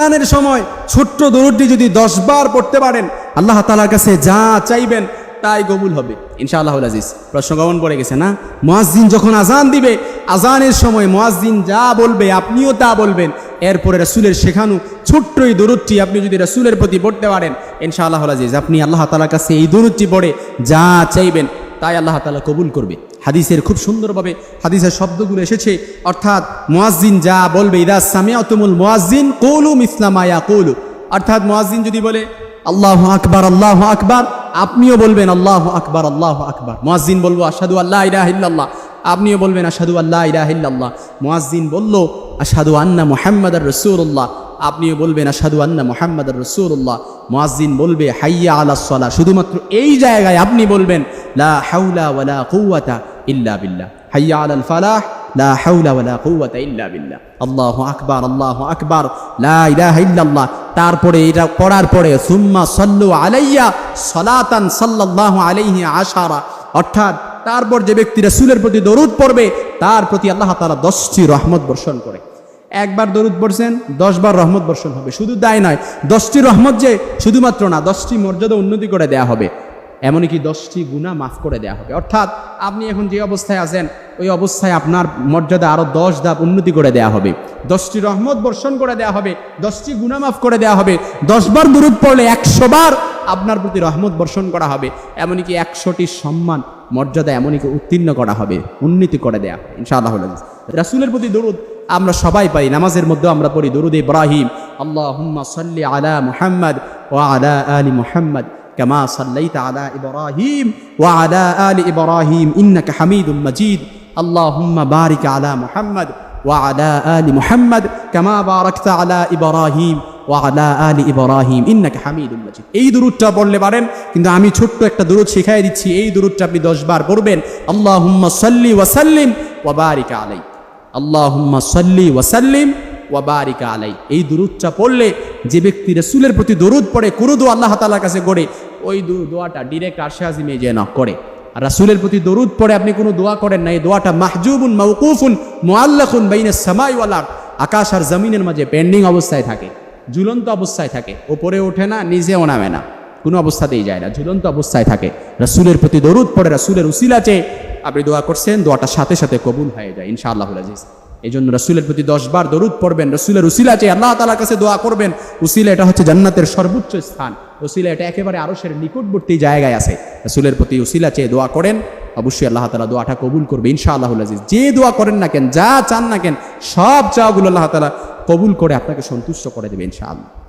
আজানের সময় ছোট্ট দরুদটি যদি দশ বার পড়তে পারেন, আল্লাহ তালার কাছে যা চাইবেন তাই কবুল হবে। ইনশাআল্লাহ আজিজ, প্রশ্ন গমন পড়ে গেছে না? মোয়াজ্জিন যখন আজান দিবে আজানের সময় মোয়াজ্জিন যা বলবে, আপনিও তা বলবেন। এরপরে রাসুলের শেখানো ছোট্ট এই দরুদটি আপনি যদি রাসুলের প্রতি পড়তে পারেন, ইনশাআল্লাহ আজিজ, আপনি আল্লাহ তালার কাছে এই দরুদটি পড়ে যা চাইবেন তাই আল্লাহ তালা কবুল করবে। হাদিসের খুব সুন্দরভাবে হাদিসের শব্দগুলো এসেছে। অর্থাৎ মোয়াজ্জিন যা বলবে, ইদা সামিয়া তুমুল মোয়াজ্জিন কৌলুম ইসলামায়া কৌলু অর্থাৎ মোয়াজ্জিন যদি বলে, আল্লাহ আকবার আল্লাহ আকবার, আপনিও বলবেন, আল্লাহ আকবার আল্লাহ আকবার। মোয়াজ্জিন বলব আসাদু আল্লাহ ইলাহ ইল্লাল্লাহ। আপনিও বলবেন আসাদু আল্লাহ ইলাহ ইল্লাল্লাহ। মোয়াজ্জিন বলল আসাদু আন্না মুহাম্মদ রসুল্লাহ আপনিও বলবেন আসাদু আন্না মুহাম্মদ রসুল্লাহ মোয়াজ্জিন বলবে, হাইয়া আলা সলা। শুধুমাত্র এই জায়গায় আপনি বলবেন, লা হাউলা ওয়ালা কুওয়াতা ইল্লা ফালাহ, লা হাউলা ওয়ালা কুওয়াতা ইল্লা বিল্লাহ। আল্লাহু আকবার আল্লাহু আকবার, লা ইলাহা ইল্লাল্লাহ। তারপরে এটা পড়ার পরে, সুম্মা সাল্লু আলাইয়া সালাতান সাল্লাল্লাহু আলাইহি আশারা। অর্থাৎ তারপর যে ব্যক্তি রাসূলের প্রতি দরুদ পড়বে, তার প্রতি আল্লাহ তাআলা দশটি রহমত বর্ষণ করে। একবার দরুদ পড়ছেন, দশবার রহমত বর্ষণ হবে। শুধু দায় নয়, দশটি রহমত যে শুধুমাত্র না, দশটি মর্যাদা উন্নতি করে দেয়া হবে। এমনকি দশটি গুণা মাফ করে দেয়া হবে। অর্থাৎ আপনি এখন যে অবস্থায় আছেন, ওই অবস্থায় আপনার মর্যাদা আরও দশ ধাপ উন্নতি করে দেয়া হবে। দশটি রহমত বর্ষণ করে দেয়া হবে, দশটি গুণা মাফ করে দেয়া হবে, দশবার দূরত পড়লে একশো বার আপনার প্রতি রহমত বর্ষণ করা হবে। এমনকি একশোটি সম্মান, মর্যাদা এমনকি উত্তীর্ণ করা হবে, উন্নতি করে দেয়া ইনশাআল্লাহ রাসুলের প্রতি দরুদ আমরা সবাই পাই, নামাজের মধ্যে আমরা পড়ি, দরুদ ইব্রাহিম আল্লাহ সাল্লি আলা মুহাম্মদ ও আলা আলী মুহাম্মদ। كما صليت على إبراهيم وعلى آل إبراهيم إنك حميد مجيد اللهم بارك على محمد وعلى آل محمد كما باركت على إبراهيم وعلى آل إبراهيم إنك حميد مجيد এই দুরুদটা পড়লে পারেন কিন্তু আমি ছোট্ট একটা দুরুদ শিখাই দিচ্ছি এই দুরুদটা আপনি 10 বার পড়বেন আল্লাহুম্মা সাল্লি ওয়া সাল্লিম ওয়া বারিক আলাই আল্লাহুম্মা সাল্লি ওয়া সাল্লিম ওয়াবারিকা আলাই এই দুরুদটা পড়লে যে ব্যক্তি রসুলের প্রতি দরুদ পড়ে কোনো দোয়া আল্লাহ তালার কাছে করে ওই দোয়াটা ডিরেক্ট আরশে আজিমে যে না করে। আর রাসুলের প্রতি দরুদ পড়ে আপনি কোনো দোয়া করেন না, এই দোয়াটা মাহজুবুন মৌকুফুন মোয়াল্লাকুন বাইনে সামাই ওয়ালার আকাশ আর জমিনের মাঝে পেন্ডিং অবস্থায় থাকে, ঝুলন্ত অবস্থায় থাকে, ওপরে ওঠে না, নিজেও নামে না, কোনো অবস্থাতেই যায় না, ঝুলন্ত অবস্থায় থাকে। রাসুলের প্রতি দরুদ পড়ে, রাসুলের উসিলা চেয়ে আপনি দোয়া করছেন, দোয়াটা সাথে সাথে কবুল হয়ে যায় ইনশাআল্লাহ আজিজ। এই জন্য রসুলের প্রতি দশবার দরুদ পড়বেন, রসুলের উসিলা চেয়ে আল্লাহ তালার কাছে দোয়া করবেন। উসিলা এটা হচ্ছে জান্নাতের সর্বোচ্চ স্থান। উসিলা এটা একেবারে আরসের নিকটবর্তী জায়গায় আছে। রসুলের প্রতি উসিলা চেয়ে দোয়া করেন, অবশ্যই আল্লাহ তালা দোয়াটা কবুল করবে ইনশাআল্লাহ আজিজ। যে দোয়া করেন না কেন, যা চান না কেন, সব চাওয়াগুলো আল্লাহ তালা কবুল করে আপনাকে সন্তুষ্ট করে দেবে, ইনশাআল্লাহ।